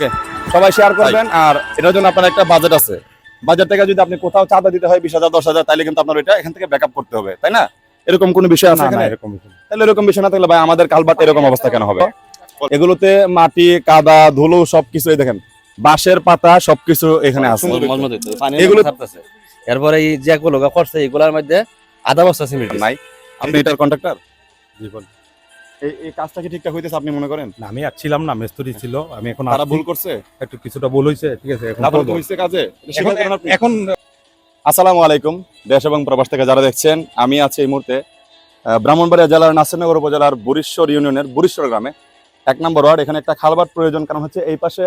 ওকে সবাই শেয়ার করবেন। আর এটার জন্য আপনার একটা বাজেট আছে। বাজেট থেকে যদি আপনি কোথাও চাঁদা দিতে হয় বিশ হাজার দশ হাজার তাহলে কিন্তু আপনার এটা এখান থেকে ব্যাকআপ করতে হবে তাই না? এরকম কোনো বিষয় আছে এরকম তাহলে এরকম বিষয় না থাকলে ভাই আমাদের কালবাট এরকম অবস্থা কেন হবে? এগুলোতে মাটি কাদা ধুলো সবকিছু দেখেন বাঁশের পাতা সবকিছু এখানে আছে। এগুলো- এরপরে এই যে গুলো করছে এগুলার মধ্যে আধা বস্তা সিমেন্ট নাই আপনি এটার কন্ট্রাক্টর জি বল। এই কাজটা কি ঠিকঠাক হইতেছে আপনি মনে করেন? না, আমি আর ছিলাম না মেস্তরি ছিল। আমি এখন তারা ভুল করছে? একটু কিছুটা ভুল হয়েছে ঠিক আছে এখন ভুল হইছে কাজে? এখন আসসালামু আলাইকুম দেশ এবং প্রবাস থেকে যারা দেখছেন আমি আছি এই মুহূর্তে ব্রাহ্মণবাড়িয়া জেলার নাসিরনগর উপজেলার বুরিশ্বর ইউনিয়নের বুরিশ্বর গ্রামে। এক নম্বর ওয়ার্ড এখানে একটা খালবার প্রয়োজন কারণ হচ্ছে এই পাশে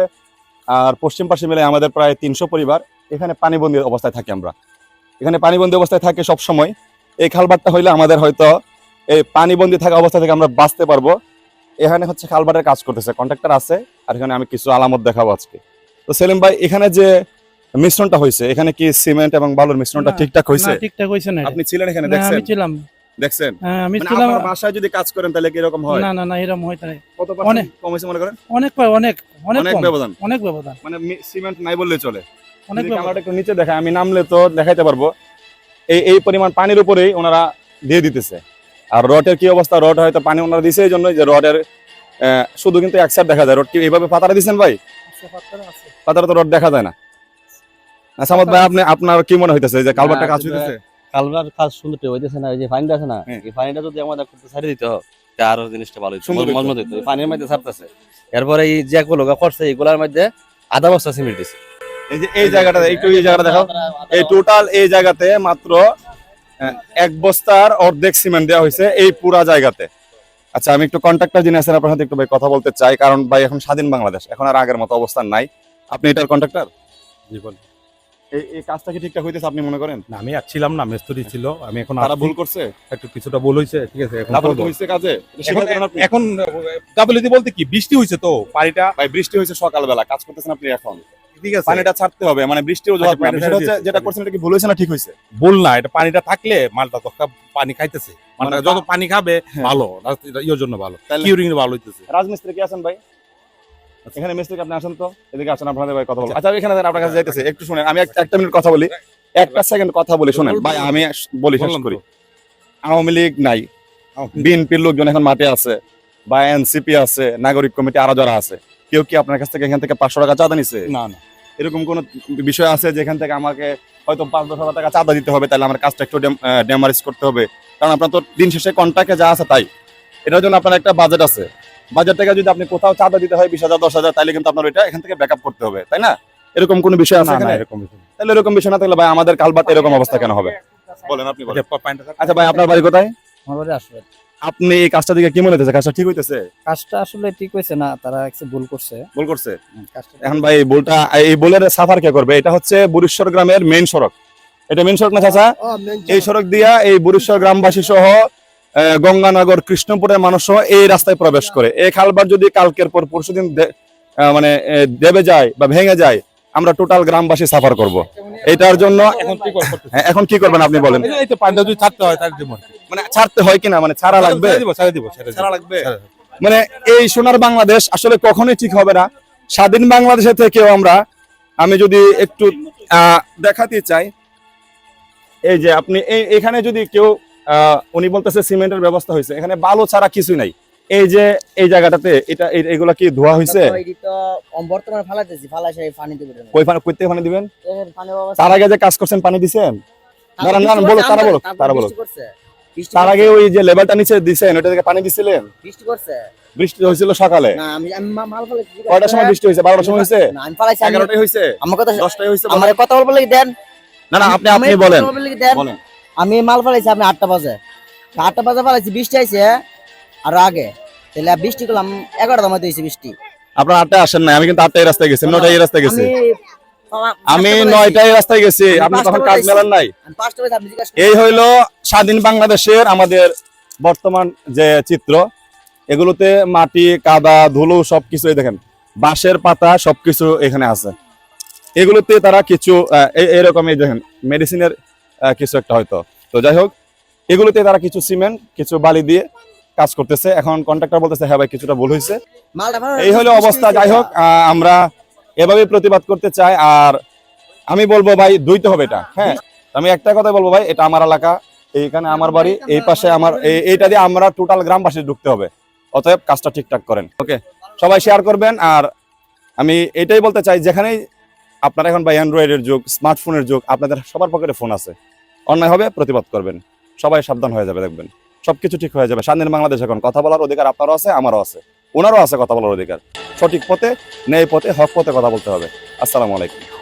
আর পশ্চিম পাশে মিলে আমাদের প্রায় তিনশো পরিবার এখানে পানিবন্দী অবস্থায় থাকি আমরা। এখানে পানিবন্দী অবস্থায় থাকে সব সময় এই খালবারটা হইলে আমাদের হয়তো এই পানিবন্দী থাকা অবস্থা থেকে আমরা বাঁচতে পারব। এখানে হচ্ছে খালবাটের কাজ করতেছে কন্ট্রাক্টর আছে আর এখানে আমি কিছু আলামত দেখাবো আজকে। তো সেলিম ভাই এখানে যে মিশ্রণটা হয়েছে এখানে কি সিমেন্ট এবং বালুর মিশ্রণটা ঠিকঠাক হয়েছে? ঠিকঠাক হয়েছে না আপনি ছিলেন এখানে দেখছেন আমি ছিলাম। দেখছেন? হ্যাঁ, আমি মানে ছিলাম বাসায় যদি কাজ করেন তাহলে কি এরকম হয়? না না না এরকম হয় তাই। কত অনেক। কম হয়েছে মনে করেন? অনেক অনেক অনেক অনেক ব্যবধান। অনেক ব্যবধান। মানে সিমেন্ট নাই বললে চলে। অনেক ব্যবধান। একটু নিচে দেখায় আমি নামলে তো দেখাইতে পারব। এই এই পরিমাণ পানির উপরেই ওনারা দিয়ে দিতেছে। আর রডের কি অবস্থা? রড হয়তো পানি ওনারা দিছে এই জন্যই যে রডের শুধু কিন্তু এক সাইড দেখা যায়। রড কি এইভাবে পাতারা দিচ্ছেন ভাই? পাতারা তো রড দেখা যায় না। না, সামাদ ভাই আপনি আপনার কি মনে হইতেছে যে কালবারটা কাজ হইতেছে? কালবার কাজ সুন্দর হইতেছে না ওই যে পানিটা আছে না হ্যাঁ। এই পানিটা যদি আমাদের করতে ছাড়ি দিত আরও জিনিসটা ভালো। মজমত হইতো। পানির মধ্যে ছাড়তেছে। এরপরে এই যে গুলো করছে এগুলার মধ্যে আধা বস্তা সিমেন্ট দিছে। এই যে এই জায়গাটা একটু এই জায়গাটা এই টোটাল এই জায়গাতে মাত্র এক বস্তার অর্ধেক সিমেন্ট দেওয়া হয়েছে এই পুরা জায়গাতে। আচ্ছা আমি একটু কন্ট্রাক্টর যিনি আছেন আপনার সাথে একটু ভাই কথা বলতে চাই, কারণ ভাই এখন স্বাধীন বাংলাদেশ, এখন আর আগের মতো অবস্থান নাই। আপনি এটার কন্ট্রাক্টর জি বল। এই কাজটা কি ঠিকঠাক হইতেছে আপনি মনে করেন? না, আমি আর ছিলাম না মেস্তরি ছিল। আমি এখন তারা ভুল করছে? একটু কিছুটা ভুল হয়েছে ঠিক আছে এখন হইছে কাজে? এখন বলতে কি বৃষ্টি হয়েছে তো পানিটা? ভাই বৃষ্টি সকালবেলা কাজ করতেছেন আপনি এখন। ঠিক আছে। পানিটা ছাড়তে হবে মানে বৃষ্টি অজুহাত আচ্ছা, না। হচ্ছে যেটা করছেন এটা কি ভুল হয়েছে না ঠিক হয়েছে ভুল না এটা পানিটা থাকলে মালটা তো পানি খাইতেছে। মানে যত পানি খাবে হ্যাঁ। ভালো ইয়ের জন্য ভালো কিউরিং ভালো হইতেছে। রাজমিস্ত্রি কি আছেন ভাই? এখানে মিস্ত্রি আপনি আসেন তো এদিকে আসেন আপনাদের ভাই কথা বলব আচ্ছা এখানে আপনার কাছে যাইতেছে একটু শুনেন আমি একটা মিনিট কথা বলি। একটা সেকেন্ড কথা বলি শুনেন। ভাই আমি বলি শেষ করি। আওয়ামী লীগ নাই। বিএনপির লোকজন এখন মাঠে আছে বা এনসিপি আছে নাগরিক কমিটি আরও যারা আছে। কেউ কি আপনার কাছ থেকে এখান থেকে পাঁচশো টাকা চাঁদা নিছে? না না। এরকম কোন বিষয় আছে যেখান থেকে আমাকে হয়তো পাঁচ দশ হাজার টাকা চাঁদা দিতে হবে তাহলে আমার কাজটা একটু ড্যামারেজ করতে হবে? কারণ আপনার তো দিন শেষে কন্ট্রাক্টে যা আছে তাই। এটার জন্য আপনার একটা বাজেট আছে। বাজেট থেকে যদি আপনি কোথাও চাঁদা দিতে হয় বিশ হাজার দশ হাজার তাহলে কিন্তু আপনার এটা এখান থেকে ব্যাকআপ করতে হবে তাই না? এরকম কোন বিষয় আছে এরকম তাহলে এরকম বিষয় না থাকলে ভাই আমাদের কালবাট এরকম অবস্থা কেন হবে? বলেন আপনি আচ্ছা, আচ্ছা ভাই আপনার বাড়ি কোথায়? আমার বাড়ি আসলে। আপনি এই কাজটা দিকে কি মনে হচ্ছে কাজটা ঠিক হইতেছে? কাজটা আসলে ঠিক হয়েছে না তারা একটু ভুল করছে। ভুল করছে? এখন ভাই এই বলটা এই বলের সাফার কে করবে? এটা হচ্ছে বুরিশ্বর গ্রামের মেইন সড়ক। এটা মেইন সড়ক না চাচা? এই সড়ক দিয়া এই বুরিশ্বর গ্রামবাসী সহ গঙ্গানগর কৃষ্ণপুরের মানুষ এই রাস্তায় প্রবেশ করে। এই খালবার যদি কালকের পর পরশুদিন মানে দেবে যায় বা ভেঙে যায় আমরা টোটাল গ্রামবাসী সাফার করব। এটার জন্য এখন কি? হ্যাঁ, করবেন আপনি বলেন। এই তো পানিটা যদি ছাড়তে হয়। মানে ছাড়তে হয় কিনা? মানে ছাড়া লাগবে? ছেড়ে লাগবে? মানে এই সোনার বাংলাদেশ আসলে কখনোই ঠিক হবে না। স্বাধীন বাংলাদেশে থেকেও আমরা আমি যদি একটু আহ, দেখাতে চাই এই যে আপনি এখানে যদি কেউ উনি বলতেছে সিমেন্টের ব্যবস্থা হয়েছে। এখানে বালু ছাড়া কিছুই নাই। এই যে এই জায়গাটাতে এটা এগুলা কি ধোয়া হয়েছে বর্তমানে ফালাইতেছি ফালাই পানি দিবে কই পানি কইতে পানি দিবেন? তার আগে যে কাজ করছেন পানি দিছেন? দাঁড়ান, দাঁড়ান, বলো, তারা বলো, তারা বলো। তার আগে ওই যে নিচে দিছেন ওটা থেকে পানি দিছিলেন? বৃষ্টি করছে। বৃষ্টি হয়েছিল সকালে। কয়টার সময় বৃষ্টি হয়েছে? বারোটার সময় হয়েছে? না আমি ফালাইছি আমি- এগারোটায় হয়েছে? আমার কথা দশটায় হয়েছে আমার কথা বলব দেন? না না আপনি আপনি বলেন। আমি মাল ফালাইছি আপনি আটটা বাজে। আটটা বাজে ফালাইছি বৃষ্টি আইছে আর আগে। তাহলে বৃষ্টি করলাম এগারোটা মধ্যে হয়েছে বৃষ্টি। আপনার আটটায় আসেন না আমি কিন্তু আটটায় রাস্তায় গেছি নয়টায় এই রাস্তায় গেছি। আমি। নয়টায় রাস্তায় গেছি আপনি তখন কাজ। মেলান নাই। এই হইল স্বাধীন বাংলাদেশের আমাদের বর্তমান যে চিত্র। এগুলোতে মাটি কাদা ধুলো সবকিছু দেখেন বাঁশের পাতা সবকিছু এখানে আছে। এগুলোতে তারা কিছু আহ, এরকম এই দেখেন মেডিসিনের কিছু একটা হয়তো। তো যাই হোক এগুলোতে তারা কিছু সিমেন্ট কিছু বালি দিয়ে কাজ করতেছে। এখন কন্ট্রাক্টর বলতেছে হ্যাঁ ভাই কিছুটা ভুল হয়েছে এই হলো অবস্থা। যাই হোক আমরা এভাবে প্রতিবাদ করতে চাই। আর আমি বলব ভাই দুইতে হবে এটা। হ্যাঁ আমি একটা কথা বলব ভাই এটা আমার এলাকা এইখানে আমার বাড়ি এই পাশে আমার এইটা দিয়ে আমরা টোটাল গ্রামবাসী ঢুকতে হবে। অতএব কাজটা ঠিকঠাক করেন। ওকে সবাই শেয়ার করবেন। আর আমি এটাই বলতে চাই যেখানেই আপনার এখন ভাই অ্যান্ড্রয়েডের যুগ স্মার্টফোনের যুগ আপনাদের সবার পকেটে ফোন আছে। অন্যায় হবে, প্রতিবাদ করবেন। সবাই সাবধান হয়ে যাবে, দেখবেন। সবকিছু ঠিক হয়ে যাবে। স্বাধীন বাংলাদেশ এখন কথা বলার অধিকার আপনারও আছে, আমারও আছে। ওনারও আছে কথা বলার অধিকার। সঠিক পথে, ন্যায় পথে, হক পথে কথা বলতে হবে। আসসালামু আলাইকুম।